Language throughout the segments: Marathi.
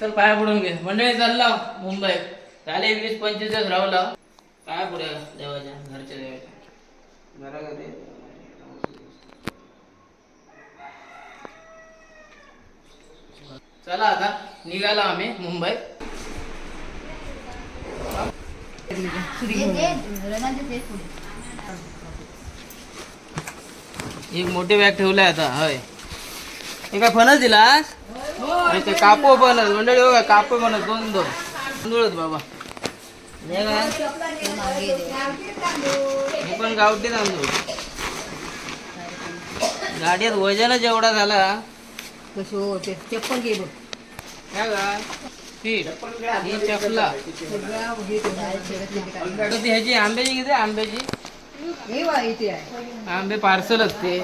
चल पाया पडून घे. मंडळी चालला मुंबई. झाले वीस पंचवीस दिवस राहला काय पुढे देवाच्या घरच्या देवाच्या. घराघरी चला आता निघालो आम्ही मुंबईत एक मोठी बॅग ठेवलाय आता होय. हे काय फणस दिलास? ते कापो फणस मंडळी काय कापो फणस दोन दोन तांदूळच बाबा. हे काय? हे पण गावठी तांदूळ. गाडीत वजनच एवढा झाला कसं हो ते चप्पल घे बघ. काय का पीठ ही चपला. ह्याची आंब्याची किती आंब्याची? आंबे पार्सल असते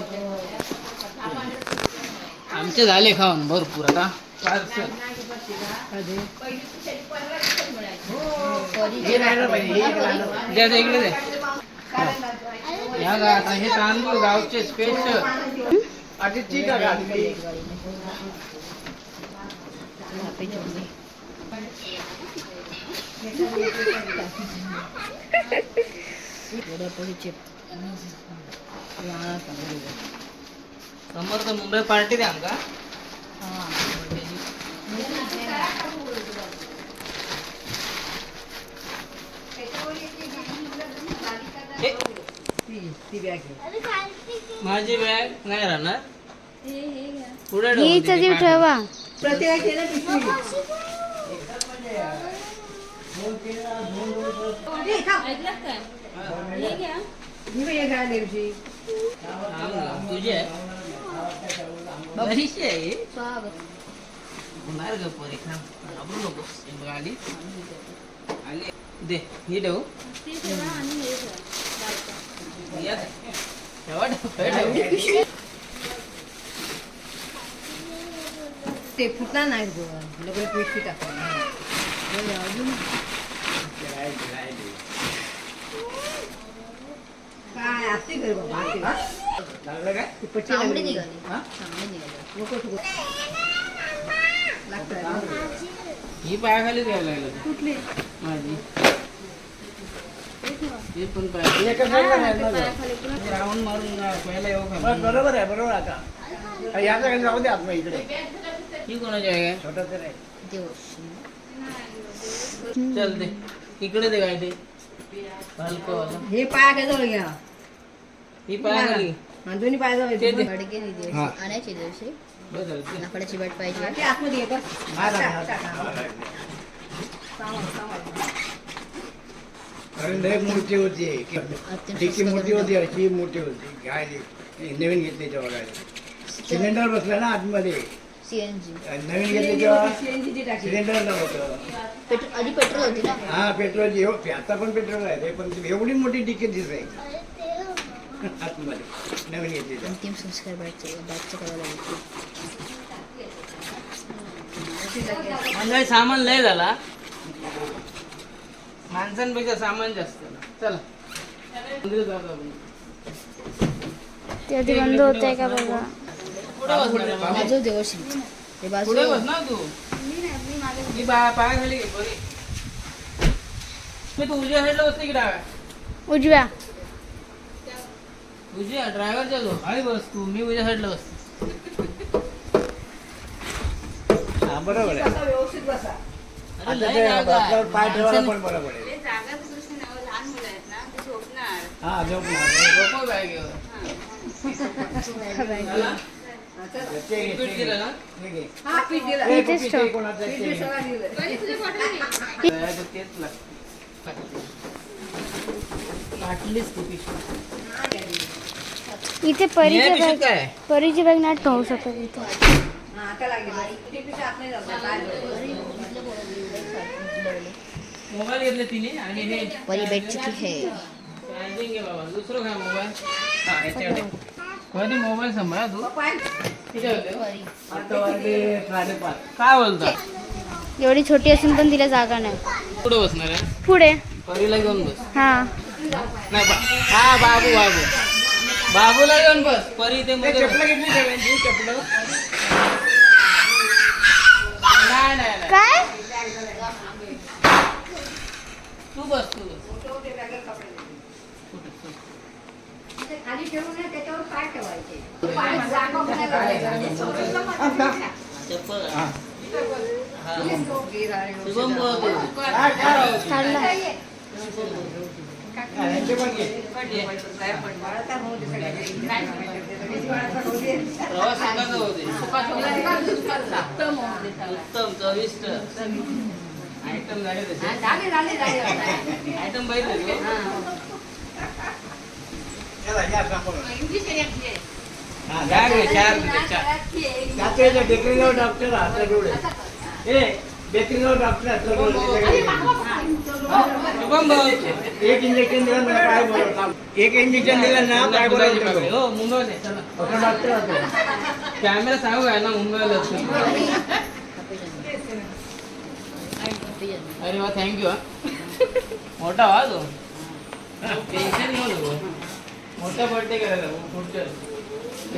आमचे झाले खाऊन भरपूर आता पार्सल कधी? द्या ते इकडे दे या गा आता हे तांदूळ गावचे स्पेशल. हा, आहे. तर मुंबई पार्टी द्या आमका हा. हे. माझी बॅग नाही राहणार पुढे ही पाठी. ठेवा पिशवी. हे. ही ना, तुझी आहे Marisha eh. Umarga po rin ka. Abro mo ko. Ibrali. Ali. De, hidaw. Yes. Tawad. ते फुटला नाही गो लोकल पिशवी टाकली अजून काय असते घर बाबा लागलं काय. हा? लागतं. ही पायाखाली द्यायला लागलं. कुठली? माझी. हे पण पाय राऊंड मारून पहिला येऊ का? बस बरोबर आहे बरोबर आता. याचा काही जाऊ दे आत्मा इकडे. ही कोणाची आहे? छोटं तर आहे. काय चल दे. इकडे दे काय ते? हलको वाला. हे पायाजवळ घ्या. ही पायाखाली. दोन्ही पायाजवळ ते दे. हा. आणायची दिवशी. लाकडाची वाट पाहिजे. आतमध्ये लय मूर्ती होती. तिची मूर्ती होती अशी मूर्ती होती. घ्यायली. ती नवीन घेतली तेव्हा गाडी. सिलेंडर बसला ना आतमध्ये. सीएनजी नवीन घेतली तेव्हा CNG ची टाकी. सिलेंडर नव्हतं पेट्रोल आधी पेट्रोल होती ना? हा पेट्रोलची. हो आता पण पेट्रोल आहे. पण एवढी मोठी तिकीट दिसायची आतमध्ये नवीन अंतिम संस्कार बॅचचे करावं लागेल मंडळी सामान लय झाला. माणसांपेक्षा सामान जास्त चला. ते आधी बंद होत आहे का बघा. बाजू देवशी हे बाजू बस ना तू. मी बा पाय खाली मी तू उजव्या साईडला बसते की डाव्या? उजव्या. उजव्या ड्रायव्हरच्या जो खाली बस तू मी उजव्या साईडला बसते. हा बरोबर आहे. आता व्यवस्थित बसा. आता ते पाय ठेवायला पण बरं पडेल हा झोपणार. चला. ना? ते. हा तेच लागतं. इथे परीची बॅग? परीची बॅग नाही ठेवू शकत इथे. हा. मोबाईल घेतले तिने आणि हे परी हे. चार्जिंग घे बाबा. दुसरं काय मोबाईल? हा याच्यावर ठेव. कधी मोबाईल सांभाळा तू? पाय किती होते? आता वाजले साडेपाच काय बोलता? एवढी छोटी असून पण तिला जागा नाही. पुढे बसणार आहे. पुढे. परीला घेऊन बस. हा. नाही बा हा बाबू बाबू बाबूला घेऊन बस परी ते मध्ये बस. चपलं घेतली सगळ्यांची चपलं नाही नाही नाही नाही. काय तू बस तू बस खाली ठेवून ना त्याच्यावर पाय ठेवायचे पाय जागा बनायला चप्पल हा. हा. शुभम काढला हा, उत्तम चविष्ट आयटम झाले आयटम पाहिजे. हा, चार चार डॉक्टर हातला डोळे डॉक्टर एक इंजेक्शन दिलं ना पाय बरोबर थांब. एक इंजेक्शन दिलं ना होतो. हो मुंबईला. डॉक्टर कॅमेरा सांगू काय ना मुंबईला. अरे वा थँक्यू हा. मोठा वा तो. टेन्शन घेऊ नको. मोठा बर्थडे करायला पुढच्या.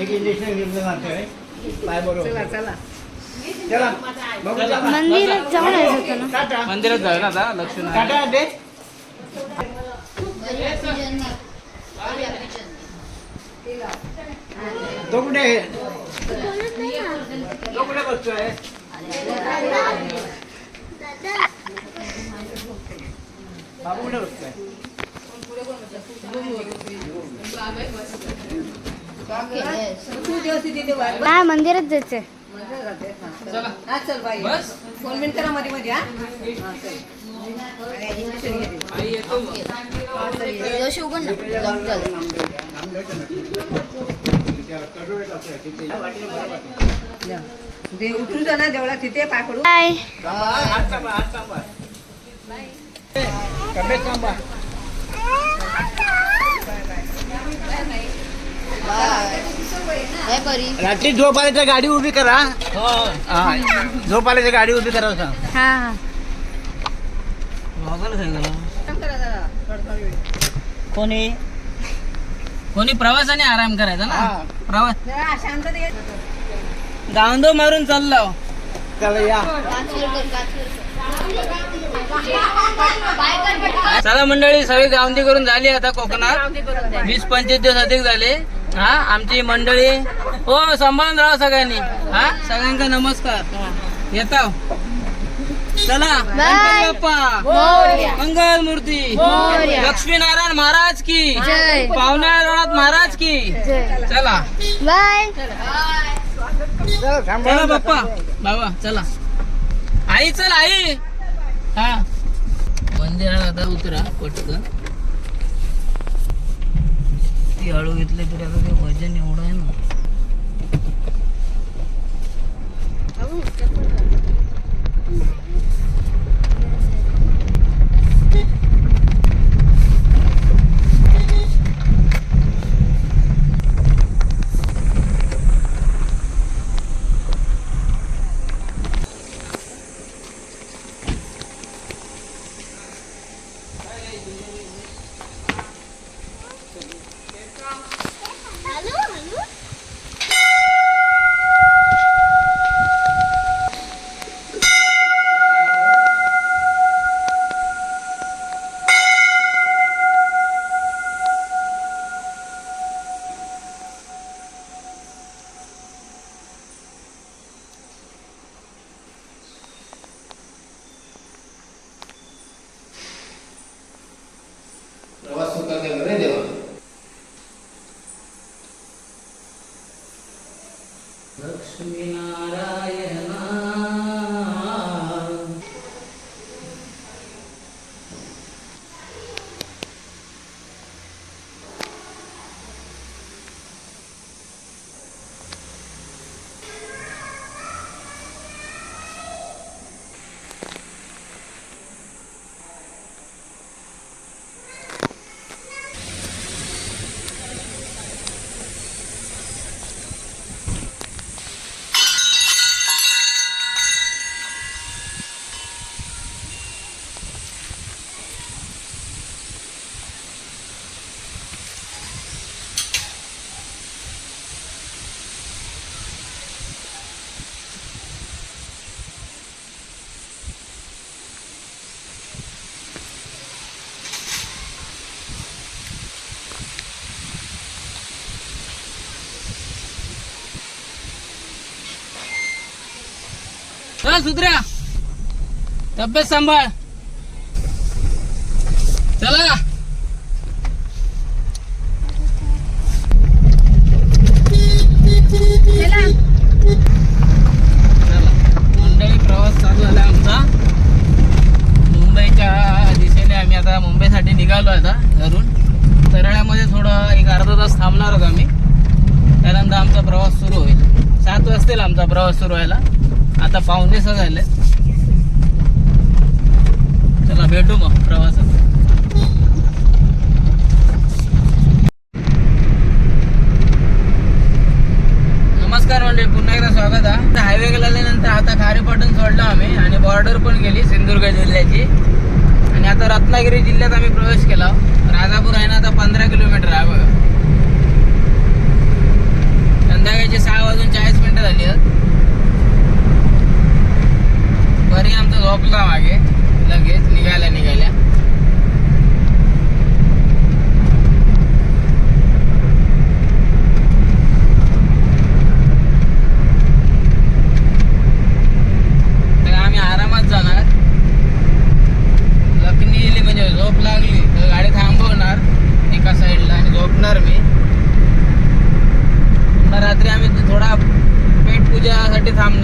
एक इंजेक्शन घेतलं ना पाय बरोबर चला. मंदिरात जाऊन यायचं होतं मंदिरात जाऊ ना आता लक्ष्मी टाटा दे. तो कुठे आहे तो कुठे बसतोय बाबू कुठे बसतोय? तू दिवस तिथे वाट नाही मंदिरात जायचंय. चला. हा चल बाई. बस. फोन मिनिट करा मध्ये मध्ये हा. हा, चल. आणि इंजेक्शन घे ते. आई येतो. मग जोशी उघड ना. लॉक झालं जा. ते उठून जा ना देवळात तिथे पाय पडू बाय करी रात्री झोप आली तर गाडी उभी करा. हो. हा झोप गाडी उभी करा हा. हा. कोणी? कोणी प्रवासाने आराम करायचा ना? हा. प्रवास. गावंदो मारून चाललो. चला या. चला मंडळी सगळी गावंदी करून झाली आता कोकणात. वीस पंचवीस दिवस अधिक झाले. हा आमची मंडळी. हो सांभाळून राहा सगळ्यांनी. हा सगळ्यांका नमस्कार. येता चला बाप्पा मोरया. मंगल मूर्ती मोरया. लक्ष्मीनारायण महाराज की. जय. पाहुण्यानाथ महाराज की. चला. बाय. चला बाप्पा. बाबा चला. आई चल आई. हा. मंदिरात आता उतरा पटकन. किती आळू घेतले तरी आता ते वजन एवढं आहे ना Oh, definitely. चला सुधरा. तब्येत सांभाळ. चला. नमस्कार पुन्हा एकदा स्वागत आहे हायवे गेल्यानंतर आता खारेपाटून सोडलो आम्ही आणि बॉर्डर पण गेली सिंधुदुर्ग जिल्ह्याची. आणि आता रत्नागिरी जिल्ह्यात आम्ही प्रवेश केला. राजापूर आहे ना आता पंधरा किलोमीटर आहे बघा. संध्याकाळचे सहा वाजून चाळीस मिनिटं झाली आहेत. बरी आमचं झोपला मागे. लगेच निघाल्या निघाल्या.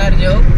येणार जेव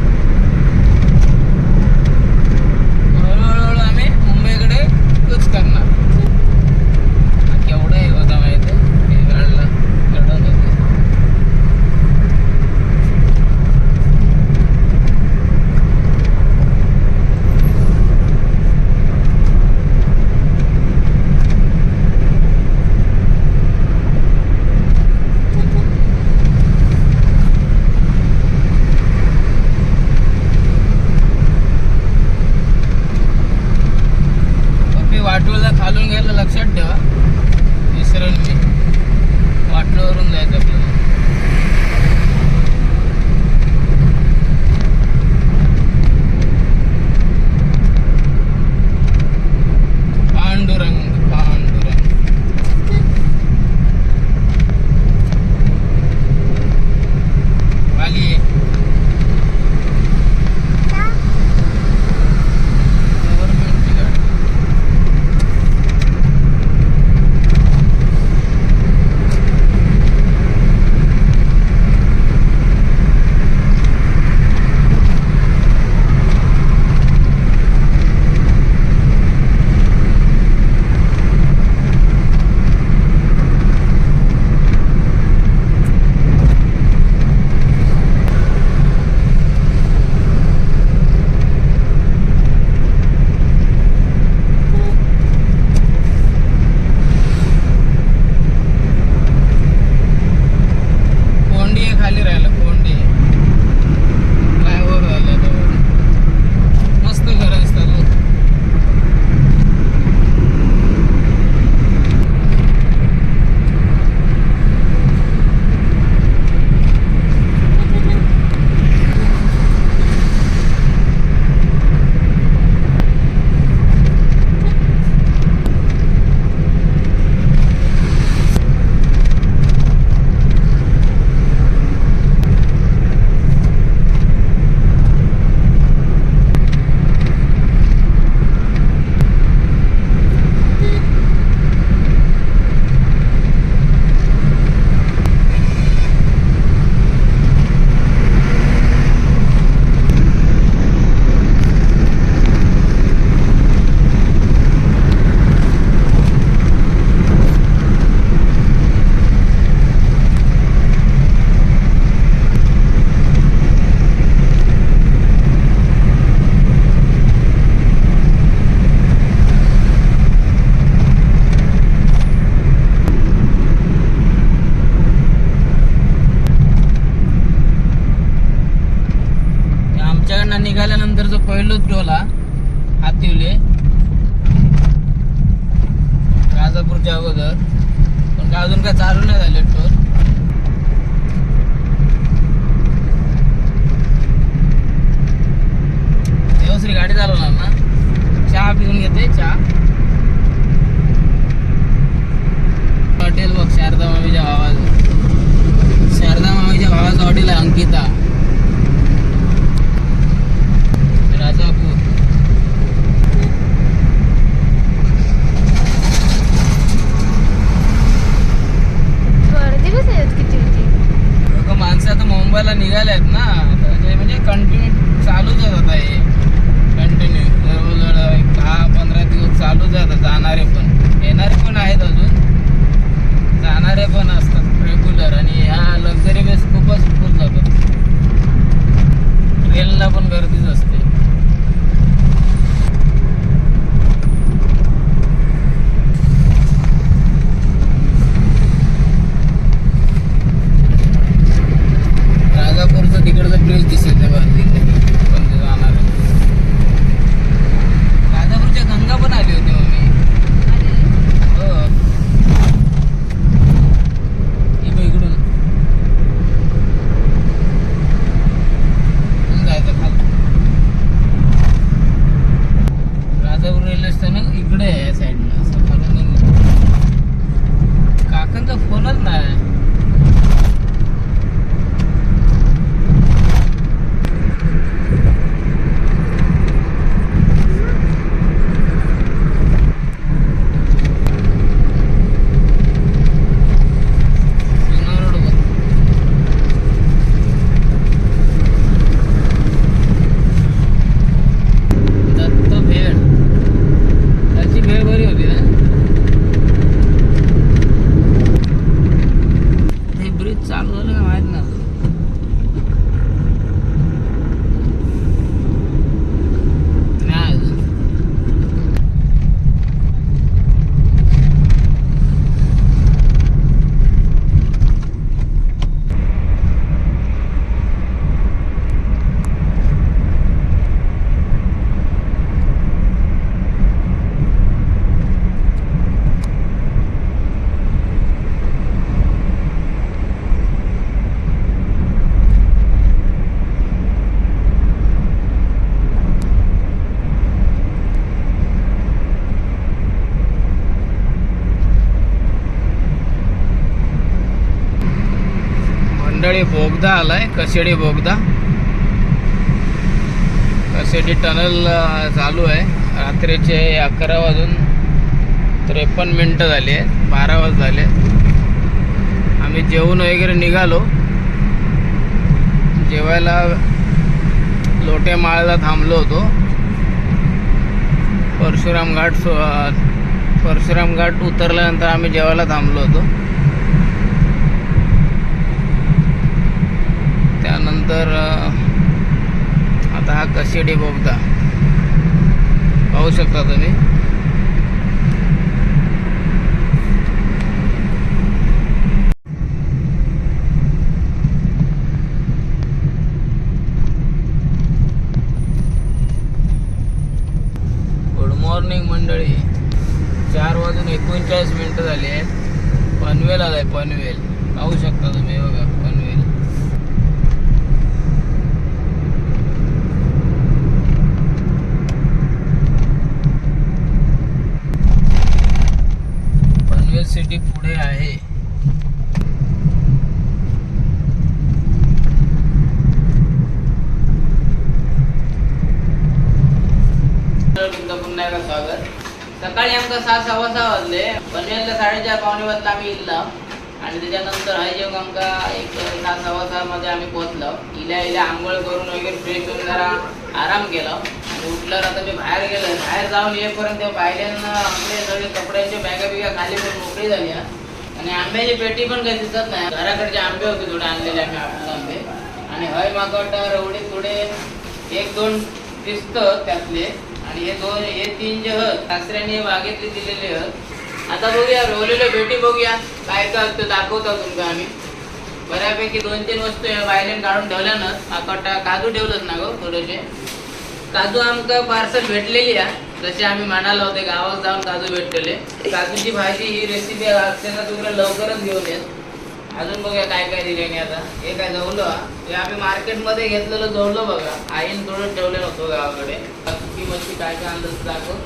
मंडळी बोगदा आलाय कशेडी बोगदा. कशेडी टनल चालू आहे. रात्रीचे अकरा वाजून त्रेपन्न मिनटं झाली आहेत बारा वाज झाले आम्ही जेवून वगैरे निघालो. जेवायला लोटे माळला थांबलो होतो. परशुराम घाट परशुराम घाट उतरल्यानंतर आम्ही जेवायला थांबलो होतो. त्यानंतर आता हा कशेडे बोगदा. पाहू शकता तुम्ही. गुड मॉर्निंग मंडळी. चार वाजून एकोणचाळीस मिनटं झाली आहेत. पनवेल आलाय पनवेल. पाहू शकता तुम्ही बघा. पनवेल सिटी पुढे आहे. तुमचं पुन्हा एकदा स्वागत. सकाळी आमका सहा सव्वा सहा वाजले. पनवेलला साडेचार पावणे वाजता आम्ही इल्ला. आणि त्याच्यानंतर हाय जेवण आमका एक सहा सव्वा सहा मध्ये आम्ही पोहोचलो. इल्या इल्या आंघोळ करून वगैरे फ्रेश होऊन जरा आराम केला. आणि उठल्यावर आता मी बाहेर गेलो बाहेर जाऊन येईपर्यंत तेव्हा आपले सगळे कपड्यांचे बॅगा बिगा खाली पण मोकळी झाली आणि आंब्याची पेटी पण काही दिसत नाही. घराकडचे आंबे होते थोडे आणलेले आम्ही आपले आंबे. आणि हय मागवट रवडे थोडे एक दोन दिसतं त्यातले. आणि हे दोन हे तीन जे हत सासऱ्याने हे बागेतले दिलेले हत आता बघूया रोवलेले भेटी बघूया. काय काय असतं दाखवतो तुमका आम्ही. बऱ्यापैकी दोन तीन वस्तू या काढून ठेवल्यानंच माकटा काजू ठेवलंच ना गो थोडेसे. काजू आमका पार्सल भेटलेली आहे. जसे आम्ही म्हणालो होते गावात जाऊन काजू भेटलेले काजूची भाजी ही रेसिपी असताना तुला लवकरच घेऊन येत अजून बघूया काय काय दिले आता. हे काय जवलं हा. आम्ही मार्केटमध्ये घेतलेलं जवलं बघा. आईन थोडं ठेवलेलं होतं गावाकडे. ती मच्छी काय काय आणलं दाखव.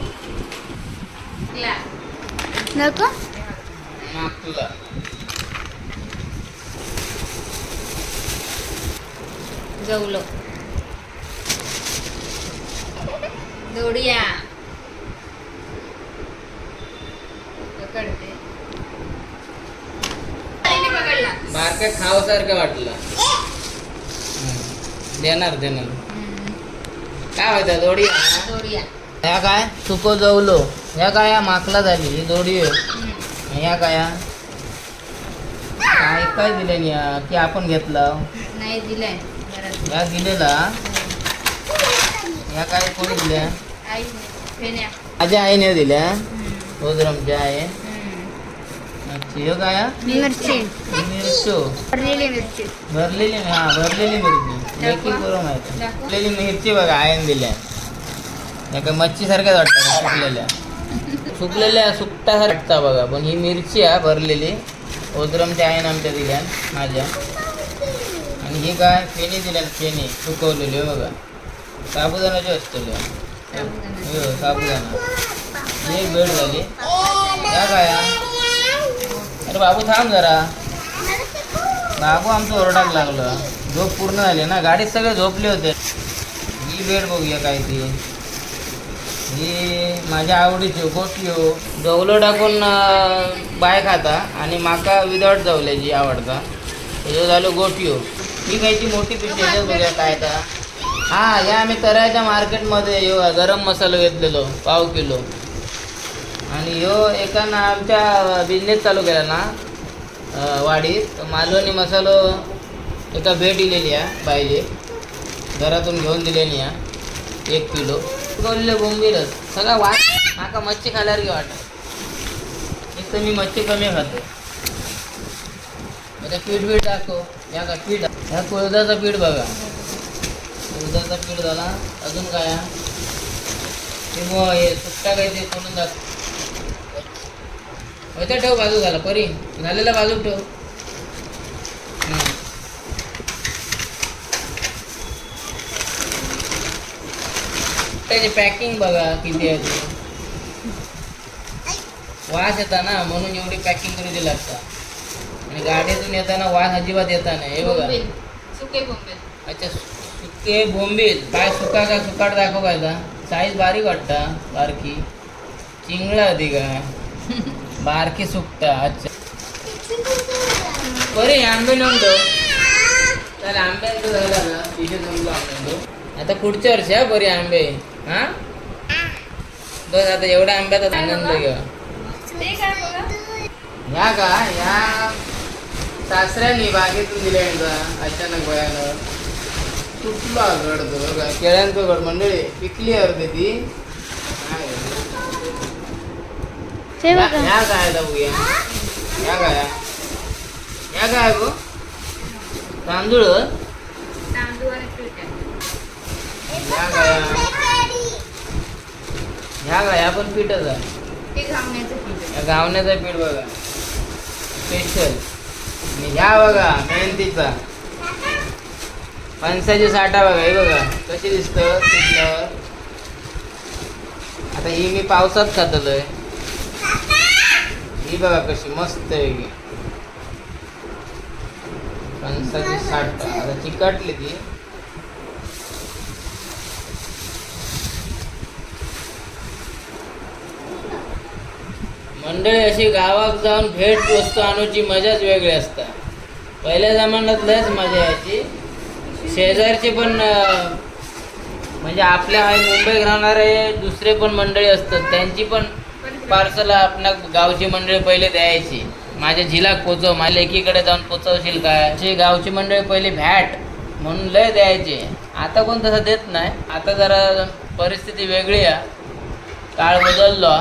नको. माग तुला. जवलो दोडिया. पकडते. पकडला. बारक्या खावसारखं वाटलं. देणार देणार. काय होतं दोडी दोडिया. ह्या काय? सुको जवलो. ह्या काय? या माकला झाली ही दोडी. ह्या काय? या? काय काय दिले या? की आपण घेतलं? नाही दिलाय घरात ह्या दिलेला? ह्या काय कोणी दिल्या? माझ्या आईने दिल्या? रोजरमच्या आहे. अच्छा काय हा? मिरची. मिरचो. भरलेली मिरची. भरलेली हा भरलेली मिरची. लेकी करून माहिती. भरलेली मिरची बघा आयन दिल्या. काय मच्छी सारख्याच वाटतात सुकलेल्या. सुकलेल्या सुकटा वाटता बघा पण ही मिरची आहे भरलेली. ओद्रमच्या आईन आमच्या दिल्या माझ्या. आणि ही काय फेणी दिल्या फेणी सुकवलेली हो बघा. साबुदाणाची असतली हो साबुदाणा एक भेट झाली काय अरे बाबू थांब जरा बाबू आमचं ओरडाक लागलं झोप पूर्ण झाली ना गाडीत सगळे झोपले होते ही बेड बघूया काय ती ही माझ्या आवडीची गोष्टी जवलं टाकून बाय खाता आणि माका विदाउट जवल्याची आवडता हे झालं गोटियो ही कायची मोठी पिशवी बघूया काय आता. हा या आम्ही तरायच्या मार्केटमध्ये यो गरम मसाला घेतलेलो पाव किलो. आणि ह्यो एकानं आमच्या बिझनेस चालू केला ना वाडीत मालवणी मसालो एका भेट दिलेली आहे पाहिजे घरातून घेऊन दिलेली आहे एक किलो. बोलले बोंबीरच सगळा वाट माका मच्छी खाल्यावर घे वाटत एक तर मी मच्छी कमी खातो. आता पीठ बीठ टाको या का पीठ? ह्या कुळदाचं पीठ बघा. कुळदाचं पीठ झाला अजून काय हे सुट्टा काय ते सोडून दाखव होत्या ठेव बाजू झाला परी. झालेला बाजू ठेव. त्याची पॅकिंग बघा किती आहे ती. वास येता ना म्हणून एवढी पॅकिंग करून दिली लागता आणि गाडीतून येताना वास अजिबात येता नाही हे बघा. सुके अच्छा सुके बोंबील. काय सुका का सुकाट दाखव काय साईज बारीक वाटता. बारकी. चिंगळा होती का बारकी सुकता. अच्छा. बरे आंबे नव्हतो तर आंब्यांचं झालं ना तिथे जमलो आंब्यांचं आता पुढच्या वर्षी हा बरी आंबे. हा? बस आता एवढ्या आंब्याचा आनंद घ्या ह्या का? ह्या सासऱ्यांनी बागेतून दिल्या अचानक भयानक तुटला गड बघा केळ्यांचं गड मंडळी पिकली अर्धे ती. ह्या ह्या काय बघूया. ह्या गो. तांदूळ. ह्या काय ह्या पण पीठच आहे. गावण्याचं पीठ बघा. स्पेशल आणि ह्या बघा मेहनतीचा फणसाची साठा बघा हे बघा. कशी दिसतं? पिकल्यावर आता ही मी पावसात खातलोय ही बघा कशी मस्त आहे फणसाची साठा. आता चिकटली ती. मंडळी अशी गावात जाऊन भेट वस्तू आणूची मजाच वेगळी असता. पहिल्या जमान्यात लयच मजा यायची. शेजारचे पण म्हणजे आपल्या आहे मुंबईत राहणारे दुसरे पण मंडळी असतात. त्यांची पण पार्सल आपल्या गावची मंडळी पहिले द्यायची. माझ्या झिलाक पोचव माझ्या एकीकडे जाऊन पोचवशील काय? जे गावची मंडळी पहिले भॅट म्हणून लय द्यायचे. आता कोण तसं देत नाही. आता जरा परिस्थिती वेगळी आहे. काळ बदललो.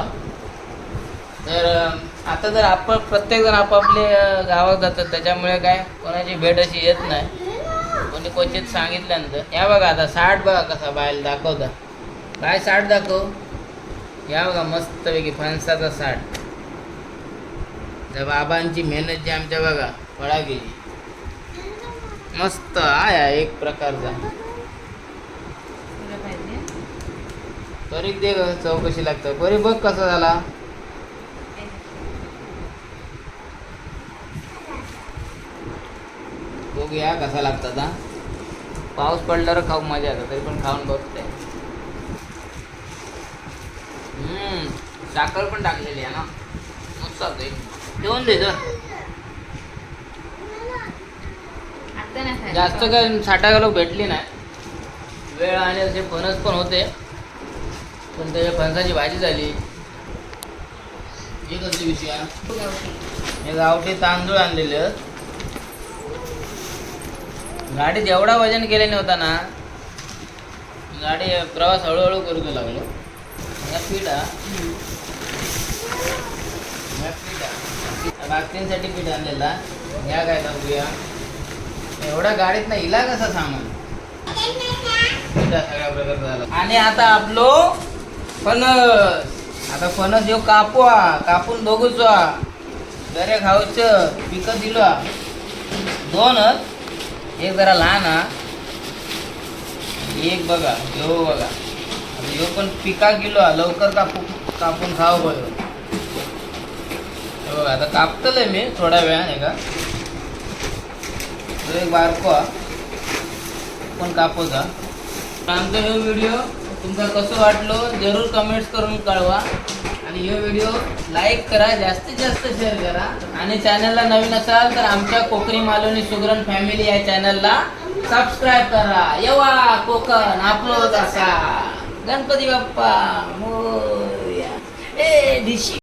तर आता जर आपण प्रत्येकजण आपापले गावात जातात. त्याच्यामुळे काय कोणाची भेट अशी येत नाही. कोणी क्वचित सांगितल्यानंतर या बघा आता साठ बघा कसा बाहेर दाखवता. काय साठ दाखव? या बघा मस्तपैकी फणसाचा साठ. त्या बाबांची मेहनत जी आमच्या बघा फळा गेली मस्त आहे एक प्रकारचा. तरी दे चौकशी लागतं बरी बघ कसा झाला. बघूया कसा लागतात हा पाऊस पडल्यावर खाऊ मजा येतात तरी पण खाऊन बघते. हम्म साखर पण टाकलेली आहे ना. मस्त होते देऊन दे आता. जास्त काय साठा घालू भेटली नाही. वेळ आणि असे फणस पण होते. पण त्याच्या फणसाची भाजी झाली. हे कसली विषय. हे गावठी तांदूळ आणलेले आहेत. गाडीत एवढा वजन केल्याने होता ना गाडी प्रवास हळूहळू करू लागलो? या पीठ या पीठ बाकींसाठी पीठ आणलेला या काय बघूया एवढा गाडीत ना इला कसा सामान सगळ्या प्रकारचा झाला. आणि आता आपलो फणस. आता फणस ह्यो कापवा कापून बघूच दरे खाऊच पिकं दिलो. दोनच. एक जरा लहान हा. एक बघा ह्यो बघा. आता ह्यो पण पिका गेलो हा लवकर कापू कापून खाव बघ. बघा आता कापतलंय मी थोड्या वेळाने का? तो एक बारको हा. पण कापवता आमचा ह्यो व्हिडिओ तुमका कसं वाटलो जरूर कमेंट्स करून कळवा. आणि हे व्हिडिओ लाईक करा जास्तीत जास्त शेअर करा. आणि चॅनलला नवीन असाल तर आमच्या कोकणी मालवणी सुगरण फॅमिली या चॅनलला सबस्क्राईब करा. येवा कोकण आपलो असा. गणपती बाप्पा मोरया. ए दिशी